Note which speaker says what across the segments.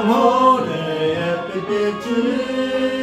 Speaker 1: 영혼의 햇빛이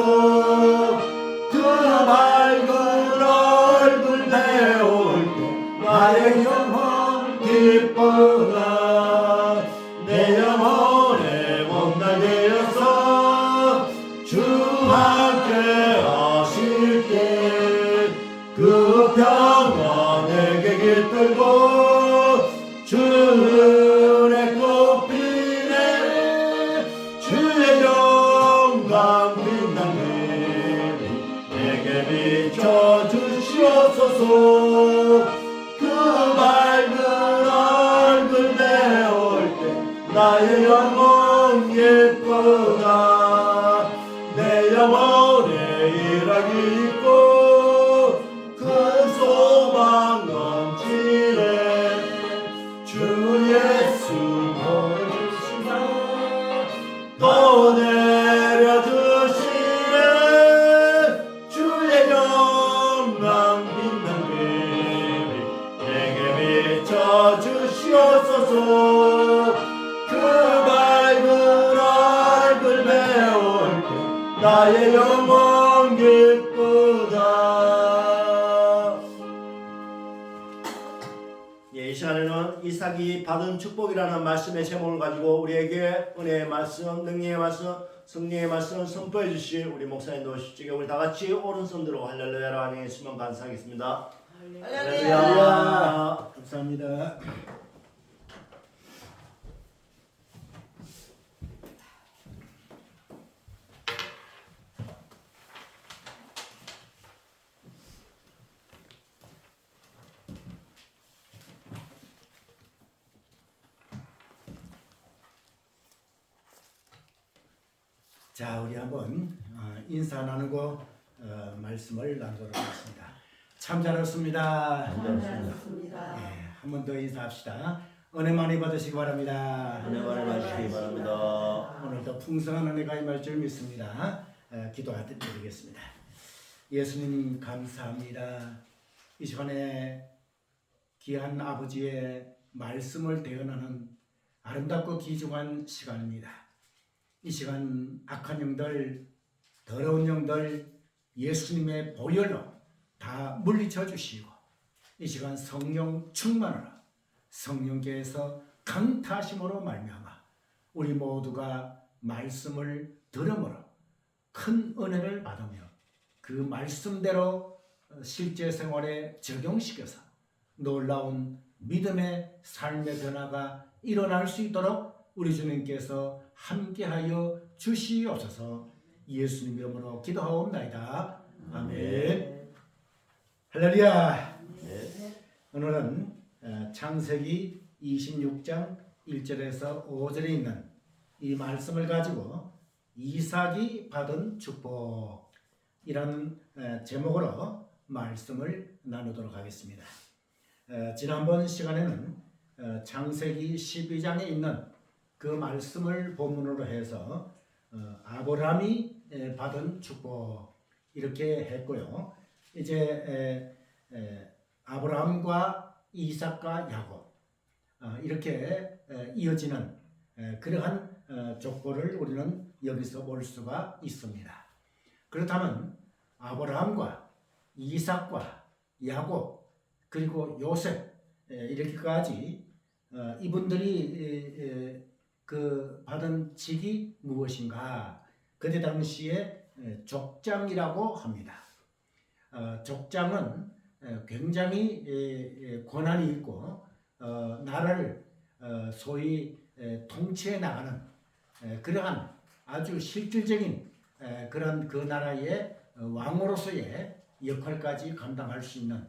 Speaker 1: 주 주시옵 예, 이 시간에는 이삭이 받은 축복이라는 말씀의 제목을 가지고 우리에게 은혜의 말씀, 능력의 말씀, 승리의 말씀을 선포해 주실 우리 목사님 도시쪽에 우리 다 같이 오른손 들어 할렐루야라 하는 예수만 감사하겠습니다. 할렐루야.
Speaker 2: 감사합니다. 자, 우리 한번 어, 인사 나누고 어, 말씀을 나누도록 하겠습니다. 참 잘했습니다.
Speaker 3: 감사합니다.
Speaker 2: 예, 한번 더 인사합시다. 은혜 많이 받으시기 바랍니다.
Speaker 1: 은혜 많이 받으시기 바랍니다.
Speaker 2: 오늘도 풍성한 은혜가 임할 줄 믿습니다. 에, 기도드리겠습니다. 예수님 감사합니다. 이 시간에 귀한 아버지의 말씀을 대언하는 아름답고 귀중한 시간입니다. 이 시간 악한 영들, 더러운 영들 예수님의 보혈로 다 물리쳐 주시고 이 시간 성령 충만하라. 성령께서 강타심으로 말미암아 우리 모두가 말씀을 들음으로 큰 은혜를 받으며 그 말씀대로 실제 생활에 적용시켜서 놀라운 믿음의 삶의 변화가 일어날 수 있도록 우리 주님께서 함께하여 주시옵소서 예수님 이름으로 기도하옵나이다. 아멘. 할렐루야. 오늘은 어, 창세기 26장 1절에서 5절에 있는 이 말씀을 가지고 이삭이 받은 축복이라는 어, 제목으로 말씀을 나누도록 하겠습니다. 어, 지난번 시간에는 어, 창세기 12장에 있는 그 말씀을 본문으로 해서 어, 아브라함이 에, 받은 축복 이렇게 했고요. 이제 아브라함과 이삭과 야곱 어, 이렇게 에, 이어지는 에, 그러한 어, 족보를 우리는 여기서 볼 수가 있습니다. 그렇다면 아브라함과 이삭과 야곱 그리고 요셉 에, 이렇게까지 어, 이분들이 그 받은 직이 무엇인가? 그때 당시에 에, 족장이라고 합니다. 어, 족장은 어, 굉장히 권한이 있고 어, 나라를 어, 소위 에, 통치해 나가는 에, 그러한 아주 실질적인 에, 그런 그 나라의 어, 왕으로서의 역할까지 감당할 수 있는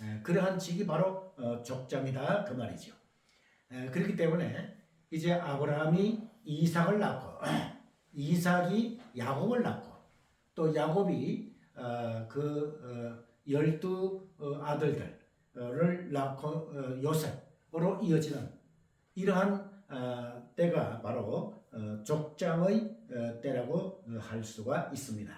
Speaker 2: 에, 그러한 직이 바로 어, 족장이다 그 말이죠. 에, 그렇기 때문에 이제 아브라함이 이삭을 낳고 이삭이 야곱을 낳고 또 야곱이 어, 그 어, 열두 어, 아들들을 낳고 어, 요셉으로 이어지는 이러한 어, 때가 바로 어, 족장의 어, 때라고 어, 할 수가 있습니다.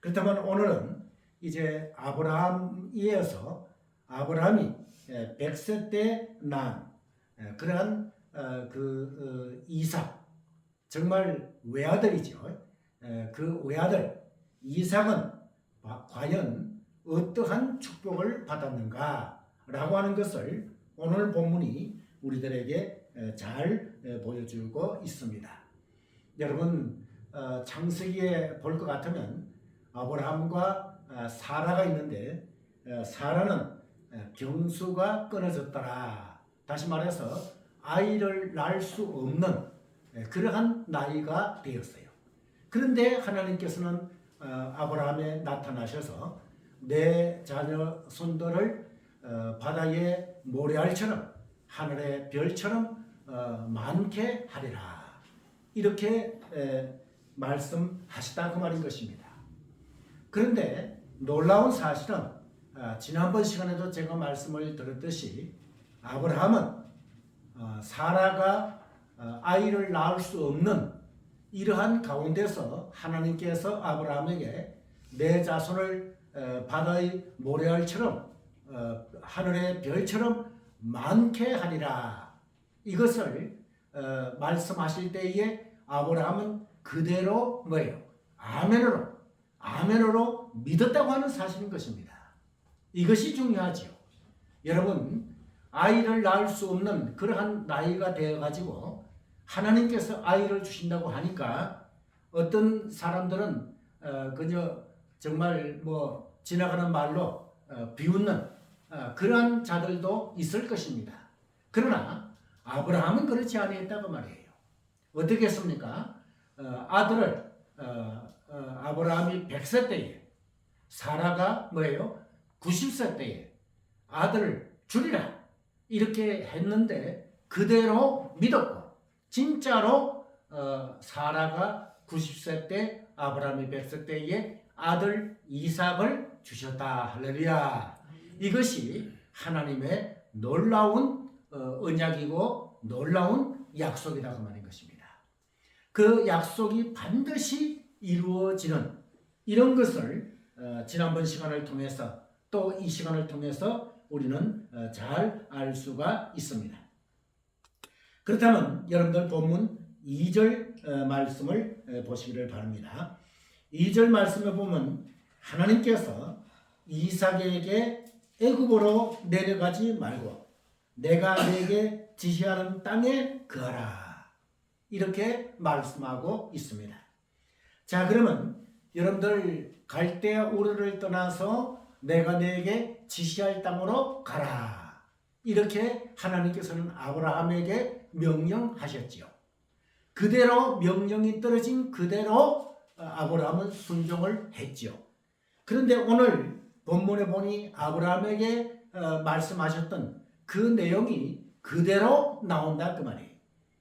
Speaker 2: 그렇다면 오늘은 이제 아브라함 이어서 아브라함이 예, 100세 때 낳은 예, 그러한 어, 그 어, 이삭 정말 외아들이죠. 에, 그 외아들 이삭은 바- 과연 어떠한 축복을 받았는가라고 하는 것을 오늘 본문이 우리들에게 에, 잘 에, 보여주고 있습니다. 여러분 어, 창세기에 볼 것 같으면 아브라함과 아, 사라가 있는데 어, 사라는 에, 경수가 끊어졌더라. 다시 말해서 아이를 낳을 수 없는 예, 그러한 나이가 되었어요. 그런데 하나님께서는 어, 아브라함에 나타나셔서 내 자녀 손들을 어, 바다의 모래알처럼 하늘의 별처럼 어, 많게 하리라 이렇게 에, 말씀하시다 그 말인 것입니다. 그런데 놀라운 사실은 아, 지난번 시간에도 제가 말씀을 드렸듯이 아브라함은 어, 사라가 어, 아이를 낳을 수 없는 이러한 가운데서 하나님께서 아브라함에게 내 자손을 어, 바다의 모래알처럼 어, 하늘의 별처럼 많게 하리라 이것을 어, 말씀하실 때에 아브라함은 그대로 뭐예요? 아멘으로 아멘으로 믿었다고 하는 사실인 것입니다. 이것이 중요하지요. 여러분 아이를 낳을 수 없는 그러한 나이가 되어 가지고 하나님께서 아이를 주신다고 하니까 어떤 사람들은 어, 그저 정말 뭐 지나가는 말로 어, 비웃는 어, 그러한 자들도 있을 것입니다. 그러나 아브라함은 그렇지 아니했다고 말이에요. 어떻게 했습니까? 어, 아들을 어, 어, 아브라함이 100세 때에 사라가 뭐예요? 90세 때에 아들을 주리라 이렇게 했는데 그대로 믿었고 진짜로 어, 사라가 90세 때 아브라함이 100세 때에 아들 이삭을 주셨다. 할렐루야. 이것이 하나님의 놀라운 어, 언약이고 놀라운 약속이다 그 말인 것입니다. 그 약속이 반드시 이루어지는 이런 것을 어, 지난번 시간을 통해서 또 이 시간을 통해서 우리는 어, 잘알 수가 있습니다. 그렇다면 여러분들 본문 2절 어, 말씀을 어, 보시기를 바랍니다. 2절 말씀에 보면 하나님께서 이삭에게 애굽으로 내려가지 말고 내가 내게 지시하는 땅에 거하라 이렇게 말씀하고 있습니다. 자 그러면 여러분들 갈대아 우르를 떠나서 내가 내게 지시할 땅으로 가라. 이렇게 하나님께서는 아브라함에게 명령하셨지요. 그대로 명령이 떨어진 그대로 어, 아브라함은 순종을 했지요. 그런데 오늘 본문에 보니 아브라함에게 어, 말씀하셨던 그 내용이 그대로 나온다 그 말이에요.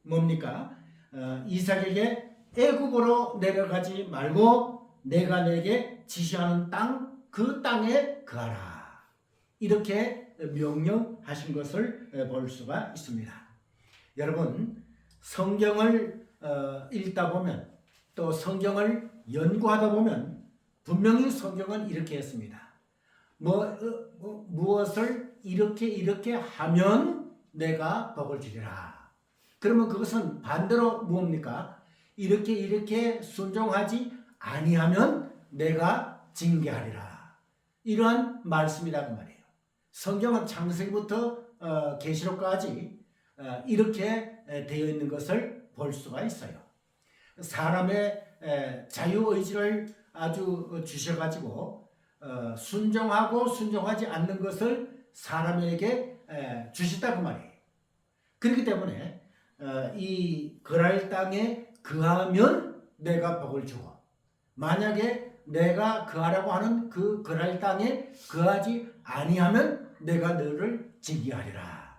Speaker 2: 뭡니까? 어, 이삭에게 애굽으로 내려가지 말고 내가 내게 지시하는 땅 그 땅에 거하라. 이렇게 명령하신 것을 볼 수가 있습니다. 여러분 성경을 어, 읽다 보면 또 성경을 연구하다 보면 분명히 성경은 이렇게 했습니다. 뭐, 어, 뭐 무엇을 이렇게 이렇게 하면 내가 복을 주리라. 그러면 그것은 반대로 무엇입니까? 이렇게 이렇게 순종하지 아니하면 내가 징계하리라. 이러한 말씀이라고 그 말이에요. 성경은 창세기부터 어, 계시록까지 어, 이렇게 에, 되어 있는 것을 볼 수가 있어요. 사람의 에, 자유 의지를 아주 어, 주셔가지고 어, 순종하고 순종하지 않는 것을 사람에게 에, 주셨다 그 말이에요. 그렇기 때문에 어, 이 거랄 땅에 거하면 내가 복을 주고 만약에 내가 거하라고 하는 그 거랄 땅에 거하지 아니하면 내가 너를 징계하리라.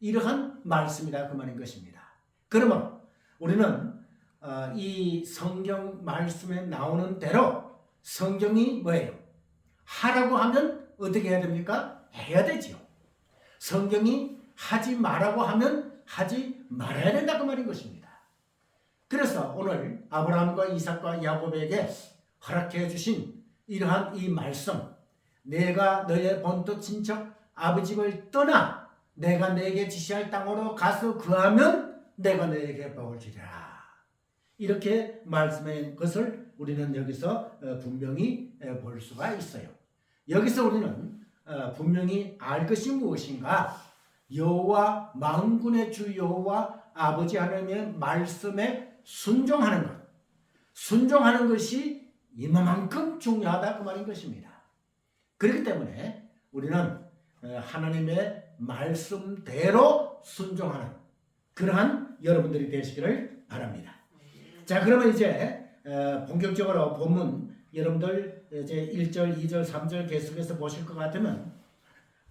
Speaker 2: 이러한 말씀이다 그 말인 것입니다. 그러면 우리는 어, 이 성경 말씀에 나오는 대로 성경이 뭐예요? 하라고 하면 어떻게 해야 됩니까? 해야 되지요. 성경이 하지 말라고 하면 하지 말아야 된다 그 말인 것입니다. 그래서 오늘 아브라함과 이삭과 야곱에게 허락해 주신 이러한 이 말씀 내가 너의 본토 친척 아버지를 떠나 내가 내게 지시할 땅으로 가서 그하면 내가 너에게 복을 주리라. 이렇게 말씀한 것을 우리는 여기서 어, 분명히 어, 볼 수가 있어요. 여기서 우리는 어, 분명히 알 것이 무엇인가? 여호와 만군의 주 여호와 아버지 하나님의 말씀에 순종하는 것. 순종하는 것이 이만큼 중요하다 그 말인 것입니다. 그렇기 때문에 우리는 어, 하나님의 말씀대로 순종하는 그러한 여러분들이 되시기를 바랍니다. 자, 그러면 이제 어, 본격적으로 본문 여러분들 이제 1절, 2절, 3절 계속해서 보실 것 같으면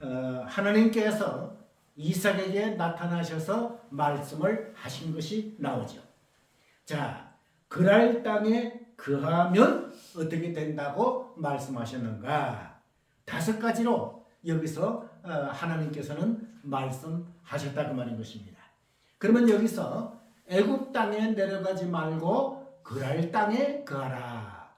Speaker 2: 어, 하나님께서 이삭에게 나타나셔서 말씀을 하신 것이 나오죠. 자, 그랄 땅에 그하면 어떻게 된다고 말씀하셨는가? 다섯 가지로 여기서 어, 하나님께서는 말씀하셨다 그 말인 것입니다. 그러면 여기서 애굽 땅에 내려가지 말고 그랄 땅에 거하라.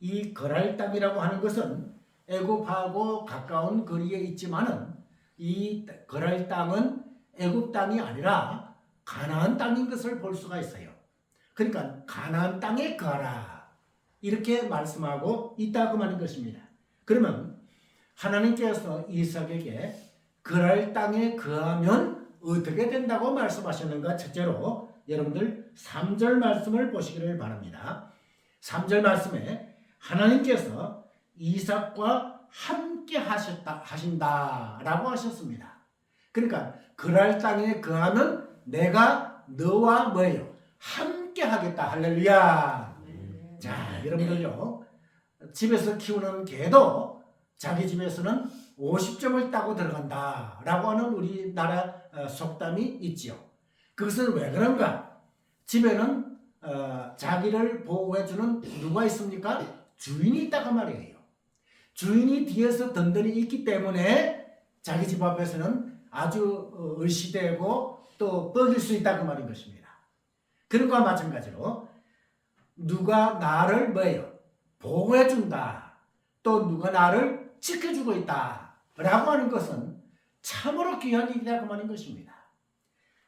Speaker 2: 이 거랄 땅이라고 하는 것은 애굽하고 가까운 거리에 있지만은 이 거랄 땅은 애굽 땅이 아니라 가나안 땅인 것을 볼 수가 있어요. 그러니까 가나안 땅에 거하라. 이렇게 말씀하고 있다고 하는 것입니다. 그러면 하나님께서 이삭에게 그랄 땅에 거하면 어떻게 된다고 말씀하셨는가? 첫째로 여러분들 3절 말씀을 보시기를 바랍니다. 3절 말씀에 하나님께서 이삭과 함께 하셨다 하신다라고 하셨습니다. 그러니까 그랄 땅에 거하면 내가 너와 뭐예요? 함께 하겠다. 할렐루야. 자, 여러분들요. 집에서 키우는 개도 자기 집에서는 50점을 따고 들어간다 라고 하는 우리나라 어, 속담이 있지요. 그것은 왜 그런가? 집에는 어, 자기를 보호해주는 누가 있습니까? 주인이 있다고 말이에요. 주인이 뒤에서 든든히 있기 때문에 자기 집 앞에서는 아주 어, 을시되고 또 뻐길 수 있다고 말인 것입니다. 그런 것과 마찬가지로 누가 나를 뭐예요? 보호해 준다. 또 누가 나를 지켜주고 있다. 라고 하는 것은 참으로 귀한 일이라고 말인 것입니다.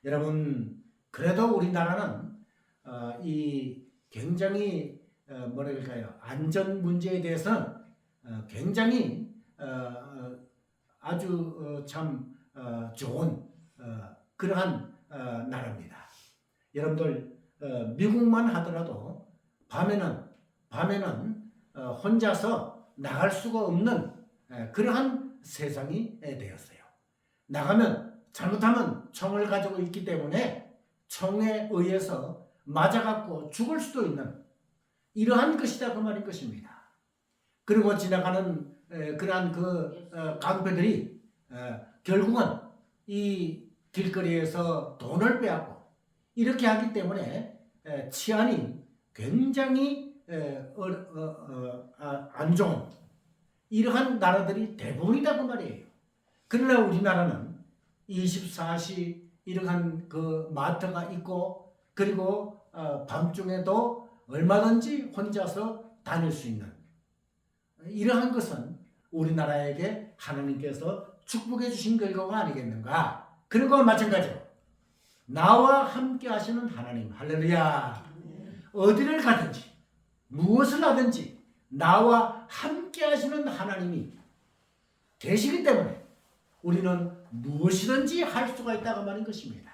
Speaker 2: 여러분, 그래도 우리나라는 어, 이 굉장히 어, 뭐랄까요 안전 문제에 대해서는 어, 굉장히 어, 어, 아주 어, 참 어, 좋은 어, 그러한 어, 나라입니다. 여러분들 어, 미국만 하더라도 밤에는 밤에는 어, 혼자서 나갈 수가 없는 에, 그러한 세상이 에, 되었어요. 나가면 잘못하면 총을 가지고 있기 때문에 총에 의해서 맞아갖고 죽을 수도 있는 이러한 것이다 그 말인 것입니다. 그리고 지나가는 에, 그러한 그 어, 깡패들이 에, 결국은 이 길거리에서 돈을 빼앗고 이렇게 하기 때문에 에, 치안이 굉장히 에, 어, 어, 어, 아, 안 좋은 이러한 나라들이 대부분이다 그 말이에요. 그러나 우리나라는 24시 이러한 그 마트가 있고 그리고 어, 밤중에도 얼마든지 혼자서 다닐 수 있는 이러한 것은 우리나라에게 하나님께서 축복해 주신 결과가 아니겠는가? 것과 마찬가지로 나와 함께 하시는 하나님 할렐루야 어디를 가든지 무엇을 하든지 나와 함께 하시는 하나님이 계시기 때문에 우리는 무엇이든지 할 수가 있다고 말인 것입니다.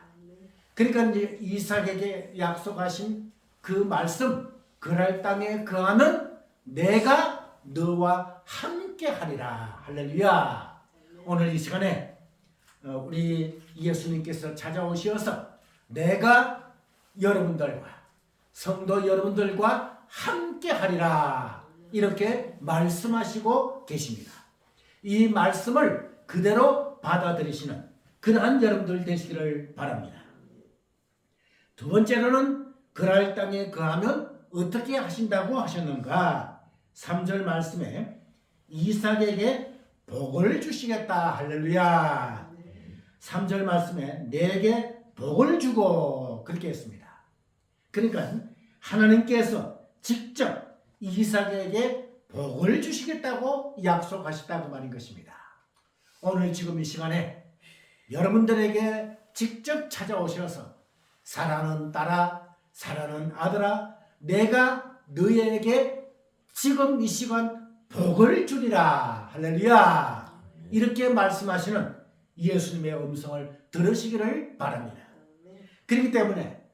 Speaker 2: 그러니까 이제 이삭에게 약속하신 그 말씀 그랄 땅에 거하면 내가 너와 함께 하리라. 할렐루야. 오늘 이 시간에 어, 우리 예수님께서 찾아오셔서 내가 여러분들과 성도 여러분들과 함께 하리라. 이렇게 말씀하시고 계십니다. 이 말씀을 그대로 받아들이시는 그러한 여러분들 되시기를 바랍니다. 두 번째로는 그랄 땅에 거하면 어떻게 하신다고 하셨는가? 3절 말씀에 이삭에게 복을 주시겠다. 할렐루야. 3절 말씀에 내게 복을 주고 그렇게 했습니다. 그러니까 하나님께서 직접 이삭에게 복을 주시겠다고 약속하셨다고 말인 것입니다. 오늘 지금 이 시간에 여러분들에게 직접 찾아오셔서 사랑하는 딸아, 사랑하는 아들아, 내가 너에게 지금 이 시간 복을 주리라. 할렐루야. 이렇게 말씀하시는 예수님의 음성을 들으시기를 바랍니다. 그렇기 때문에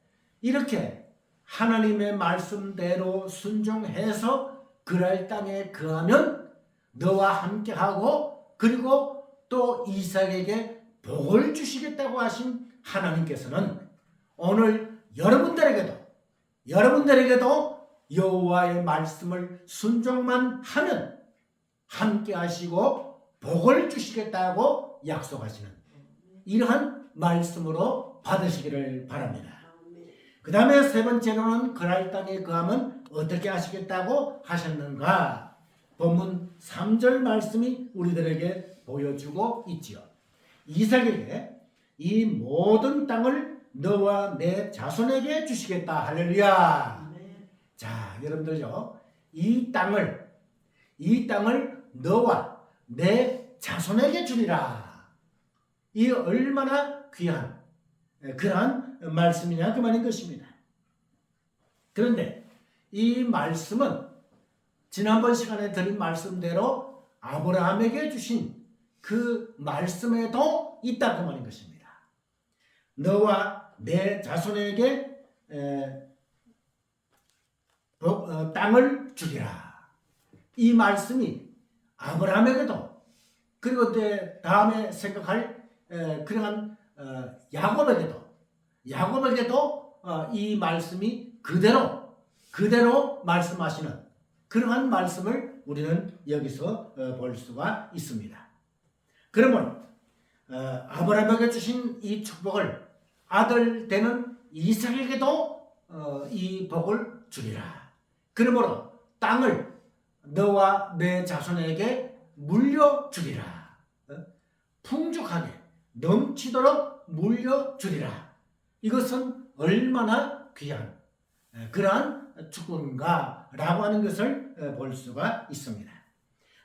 Speaker 2: 이렇게 하나님의 말씀대로 순종해서 그랄 땅에 거하면 너와 함께하고 그리고 또 이삭에게 복을 주시겠다고 하신 하나님께서는 오늘 여러분들에게도 여러분들에게도 여호와의 말씀을 순종만 하면 함께 하시고 복을 주시겠다고 약속하시는 이러한 말씀으로 받으시기를 바랍니다. 그 다음에 세 번째로는 그랄 땅에 거하면 어떻게 하시겠다고 하셨는가? 본문 3절 말씀이 우리들에게 보여주고 있지요. 이삭에게 이 모든 땅을 너와 내 자손에게 주시겠다. 할렐루야. 자, 여러분들요. 이 땅을 이 땅을 너와 내 자손에게 주리라. 이 얼마나 귀한 그러한 말씀이냐 그 말인 것입니다. 그런데 이 말씀은 지난번 시간에 드린 말씀대로 아브라함에게 주신 그 말씀에도 있다 그 말인 것입니다. 너와 내 자손에게 에, 복- 어, 땅을 주리라. 이 말씀이 아브라함에게도 그리고 때 다음에 생각할 에, 그러한 어, 야곱에게도 야곱에게도 어, 이 말씀이 그대로 그대로 말씀하시는 그러한 말씀을 우리는 여기서 어, 볼 수가 있습니다. 그러면 어, 아브라함에게 주신 이 축복을 아들 되는 이삭에게도 어, 이 복을 주리라. 그러므로 땅을 너와 내 자손에게 물려 주리라. 어? 풍족하게 넘치도록 물려 주리라. 이것은 얼마나 귀한 에, 그러한 축복인가라고 하는 것을 에, 볼 수가 있습니다.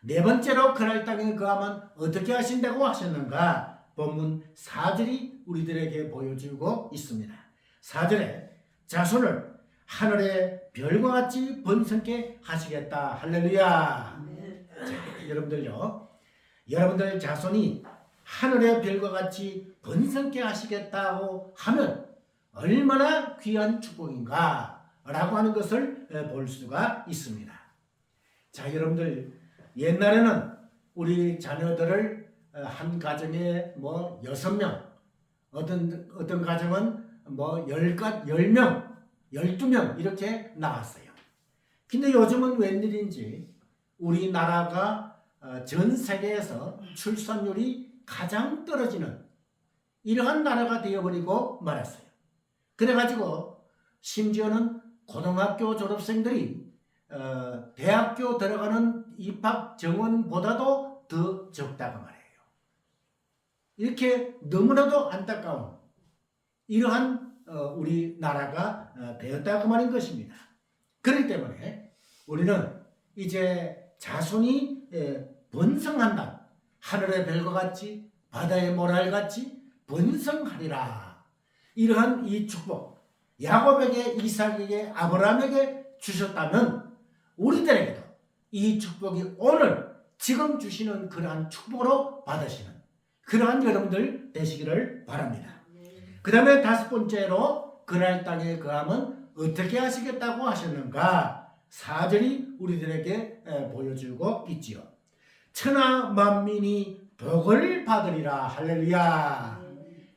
Speaker 2: 네 번째로 그날 땅에 거하면 어떻게 하신다고 하셨는가? 본문 4절이 우리들에게 보여주고 있습니다. 4절에 자손을 하늘의 별과 같이 번성케 하시겠다. 할렐루야. 자, 여러분들요. 여러분들 자손이 하늘의 별과 같이 번성케 하시겠다고 하면 얼마나 귀한 축복인가 라고 하는 것을 에, 볼 수가 있습니다. 자, 여러분들 옛날에는 우리 자녀들을 어, 한 가정에 뭐 여섯 명, 어떤 어떤 가정은 뭐 열가 열명, 열두 명 이렇게 나왔어요. 근데 요즘은 웬일인지 우리나라가 어, 전 세계에서 출산율이 가장 떨어지는 이러한 나라가 되어버리고 말았어요. 그래가지고 심지어는 고등학교 졸업생들이 어, 대학교 들어가는 입학 정원보다도 더 적다고 말해요. 이렇게 너무나도 안타까운 이러한 어, 우리나라가 어, 되었다고 말인 것입니다. 그렇기 때문에 우리는 이제 자손이 에, 번성한다. 하늘의 별과 같이 바다의 모랄 같이 번성하리라. 이러한 이 축복 야곱에게 이삭에게 아브라함에게 주셨다면 우리들에게도 이 축복이 오늘 지금 주시는 그러한 축복으로 받으시는 그러한 여러분들 되시기를 바랍니다. 그 다음에 다섯 번째로 그날 땅에 거함은 어떻게 하시겠다고 하셨는가? 사절이 우리들에게 에, 보여주고 있지요. 천하 만민이 복을 받으리라 할렐루야.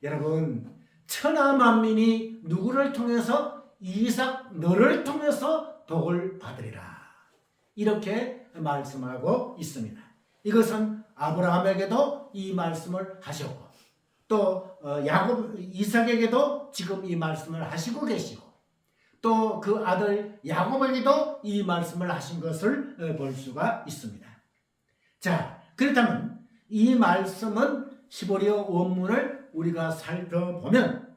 Speaker 2: 여러분 천하 만민이 누구를 통해서 이삭 너를 통해서 복을 받으리라. 이렇게 말씀하고 있습니다. 이것은 아브라함에게도 이 말씀을 하셨고 또 어, 야곱 이삭에게도 지금 이 말씀을 하시고 계시고 또 그 아들 야곱에게도 이 말씀을 하신 것을 어, 볼 수가 있습니다. 자, 그렇다면 이 말씀은 히브리어 원문을 우리가 살펴보면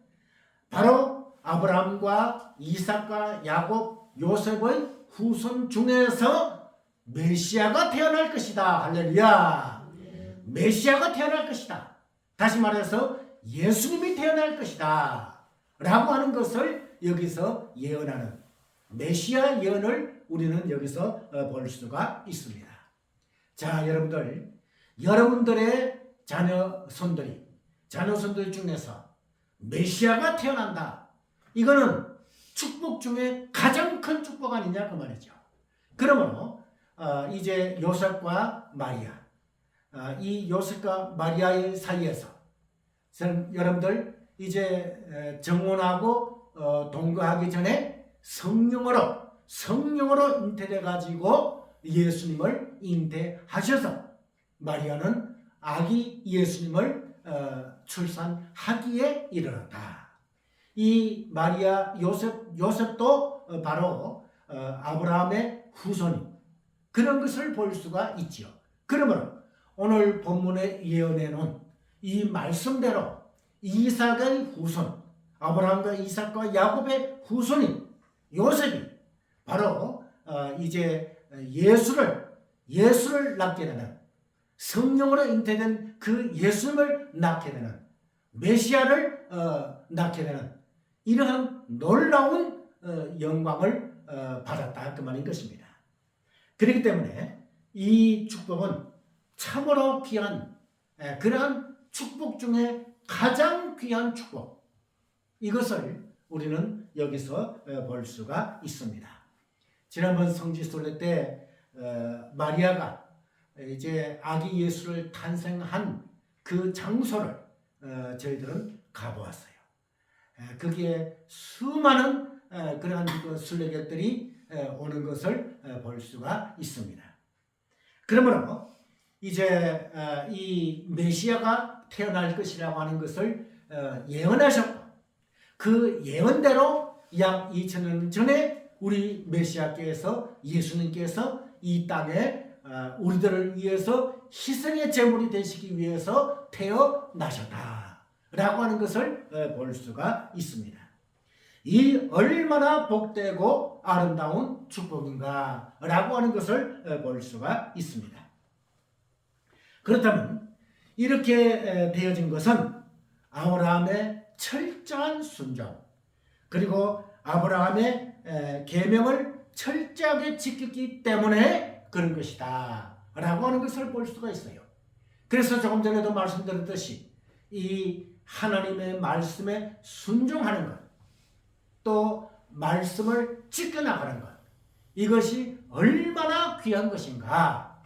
Speaker 2: 바로 아브라함과 이삭과 야곱, 요셉의 후손 중에서 메시아가 태어날 것이다. 할렐루야. 메시아가 태어날 것이다. 다시 말해서 예수님이 태어날 것이다. 라고 하는 것을 여기서 예언하는 메시아 예언을 우리는 여기서 어, 볼 수가 있습니다. 자, 여러분들, 여러분들의 자녀 손들이, 자녀손들 중에서 메시아가 태어난다. 이거는 축복 중에 가장 큰 축복 아니냐 그 말이죠. 그러므로 어, 이제 요셉과 마리아, 어, 이 요셉과 마리아의 사이에서 전- 여러분들 이제 에, 정혼하고 어, 동거하기 전에 성령으로 성령으로 잉태돼 가지고 예수님을 잉태하셔서 마리아는 아기 예수님을 어, 출산하기에 이르렀다. 이 마리아 요셉 요셉도 어, 바로 어, 아브라함의 후손이 그런 것을 볼 수가 있지요. 그러므로 오늘 본문에 예언해 놓은 이 말씀대로 이삭의 후손 아브라함과 이삭과 야곱의 후손인 요셉이 바로 어, 이제 예수를 예수를 낳게 되는 성령으로 잉태된 그 예수님을 낳게 되는 메시아를 어, 낳게 되는 이러한 놀라운 어, 영광을 어, 받았다 그 말인 것입니다. 그렇기 때문에 이 축복은 참으로 귀한 에, 그러한 축복 중에 가장 귀한 축복 이것을 우리는 여기서 어, 볼 수가 있습니다. 지난번 성지순례 때 어, 마리아가 이제 아기 예수를 탄생한 그 장소를 어, 저희들은 가보았어요. 에, 거기에 수많은 에, 그러한 그 순례객들이 에, 오는 것을 에, 볼 수가 있습니다. 그러므로 이제 어, 이 메시아가 태어날 것이라고 하는 것을 어, 예언하셨고 그 예언대로 약 2000년 전에 우리 메시아께서 예수님께서 이 땅에 어, 우리들을 위해서 희생의 제물이 되시기 위해서 태어나셨다라고 하는 것을 어, 볼 수가 있습니다. 이 얼마나 복되고 아름다운 축복인가라고 하는 것을 어, 볼 수가 있습니다. 그렇다면 이렇게 에, 되어진 것은 아브라함의 철저한 순종 그리고 아브라함의 에, 계명을 철저하게 지켰기 때문에 그런 것이다 라고 하는 것을 볼 수가 있어요. 그래서 조금 전에도 말씀드렸듯이 이 하나님의 말씀에 순종하는 것, 또 말씀을 지켜나가는 것, 이것이 얼마나 귀한 것인가.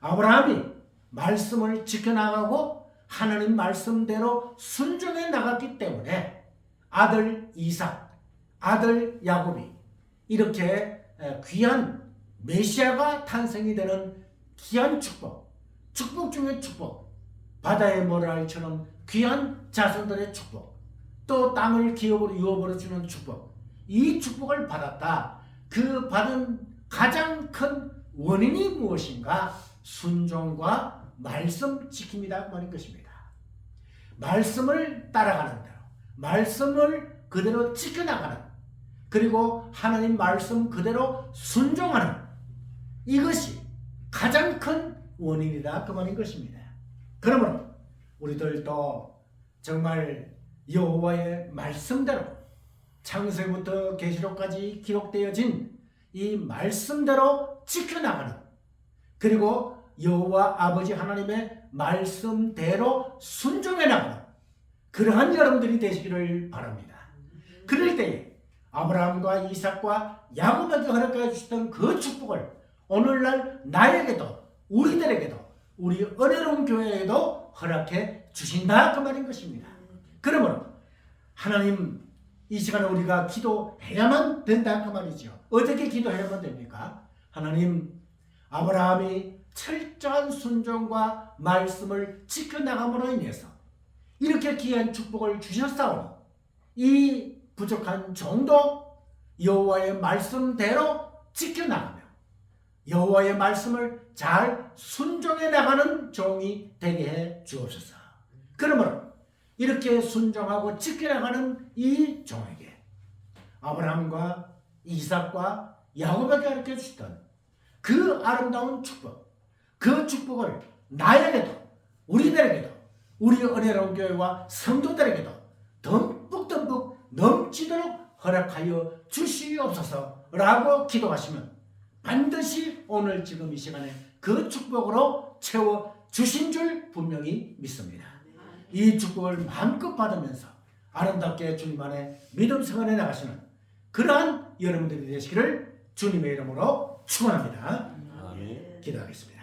Speaker 2: 아브라함이 말씀을 지켜나가고 하나님 말씀대로 순종해 나갔기 때문에 아들 이삭, 아들 야곱이 이렇게 에, 귀한 메시아가 탄생이 되는 귀한 축복, 축복 중의 축복, 바다의 모랄처럼 귀한 자손들의 축복, 또 땅을 기업으로 유업으로 주는 축복, 이 축복을 받았다. 그 받은 가장 큰 원인이 무엇인가? 순종과 말씀 지킵니다. 그 말인 것입니다. 말씀을 따라가는 대로, 말씀을 그대로 지켜나가는, 그리고 하나님 말씀 그대로 순종하는 이것이 가장 큰 원인이다. 그 말인 것입니다. 그러므로 우리들도 정말 여호와의 말씀대로 창세부터 계시록까지 기록되어진 이 말씀대로 지켜나가는 그리고 여호와 아버지 하나님의 말씀대로 순종해 나가는 그러한 여러분들이 되시기를 바랍니다. 그럴 때에 아브라함과 이삭과 야곱에게 허락해 주셨던 그 축복을 오늘날 나에게도 우리들에게도 우리 은혜로운 교회에도 허락해 주신다 그 말인 것입니다. 그러므로 하나님 이 시간에 우리가 기도해야만 된다 그 말이죠. 어떻게 기도해야만 됩니까? 하나님 아브라함이 철저한 순종과 말씀을 지켜나감으로 인해서 이렇게 귀한 축복을 주셨사오니 이 부족한 정도 여호와의 말씀대로 지켜나가며 여호와의 말씀을 잘 순종해 나가는 종이 되게 해 주옵소서. 그러므로 이렇게 순종하고 지켜나가는 이 종에게 아브라함과 이삭과 야곱에게 가르쳐 주시던 그 아름다운 축복, 그 축복을 나에게도 우리들에게도 우리 은혜로운 교회와 성도들에게도 듬뿍듬뿍 넘치도록 허락하여 주시옵소서라고 기도하시면 반드시 오늘 지금 이 시간에 그 축복으로 채워 주신 줄 분명히 믿습니다. 이 축복을 마음껏 받으면서 아름답게 주님 안에 믿음 생활에 나가시는 그러한 여러분들이 되시기를 주님의 이름으로 축원합니다. 기도하겠습니다.